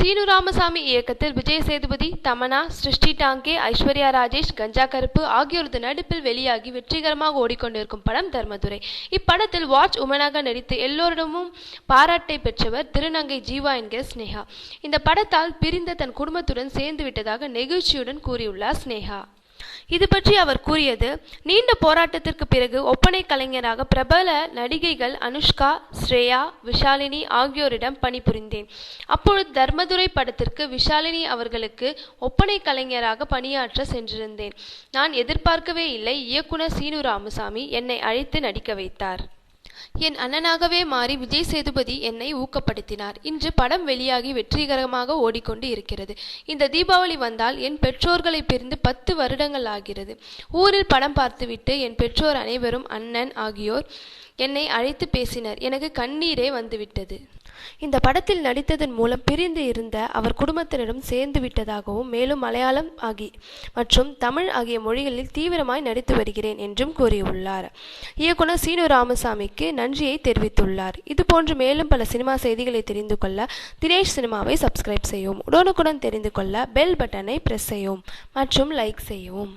சீனு ராமசாமி இயக்கத்தில் விஜய் சேதுபதி தமனா சிருஷ்டி டாங்கே ஐஸ்வர்யா ராஜேஷ் கஞ்சா கருப்பு ஆகியோரது நடிப்பில் வெளியாகி வெற்றிகரமாக ஓடிக்கொண்டிருக்கும் படம் தர்மதுரை. இப்படத்தில் வாட்ச் உமனாக நடித்து எல்லோரிடமும் பாராட்டை பெற்றவர் திருநங்கை ஜீவா என்கிற ஸ்னேகா இந்த படத்தால் பிரிந்த தன் குடும்பத்துடன் சேர்ந்து விட்டதாக நெகிழ்ச்சியுடன் கூறியுள்ளார் ஸ்னேகா இது பற்றி அவர் கூறியது நீண்ட போராட்டத்திற்கு பிறகு ஒப்பனை கலைஞராக பிரபல நடிகைகள் அனுஷ்கா ஸ்ரேயா விஷாலினி ஆகியோரிடம் பணிபுரிந்தேன். அப்பொழுது தர்மதுரை படத்திற்கு விஷாலினி அவர்களுக்கு ஒப்பனை கலைஞராக பணியாற்ற சென்றிருந்தேன். நான் எதிர்பார்க்கவே இல்லை. இயக்குனர் சீனு ராமசாமி என்னை அழைத்து நடிக்க வைத்தார். என் அண்ணனாகவே மாறி விஜய் சேதுபதி என்னை ஊக்கப்படுத்தினார். இன்று படம் வெளியாகி வெற்றிகரமாக ஓடிக்கொண்டு இருக்கிறது. இந்த தீபாவளி வந்தால் என் பெற்றோர்களை பிரிந்து பத்து வருடங்கள் ஆகிறது. ஊரில் படம் பார்த்துவிட்டு என் பெற்றோர் அனைவரும் அண்ணன் ஆகியோர் என்னை அழைத்து பேசினர். எனக்கு கண்ணீரே வந்துவிட்டது. இந்த படத்தில் நடித்ததன் மூலம் பிரிந்து இருந்த அவர் குடும்பத்தினரும் சேர்ந்து விட்டதாகவும் மேலும் மலையாளம் ஆகி மற்றும் தமிழ் ஆகிய மொழிகளில் தீவிரமாய் நடித்து வருகிறேன் என்றும் கூறியுள்ளார். இயக்குனர் சீனு ராமசாமிக்கு நன்றியை தெரிவித்துள்ளார். இதுபோன்று மேலும் பல சினிமா செய்திகளை தெரிந்து கொள்ள தினேஷ் சினிமாவை சப்ஸ்கிரைப் செய்யவும் உடனுக்குடன் தெரிந்து கொள்ள பெல் பட்டனை பிரஸ் செய்யவும் மற்றும் லைக் செய்யவும்.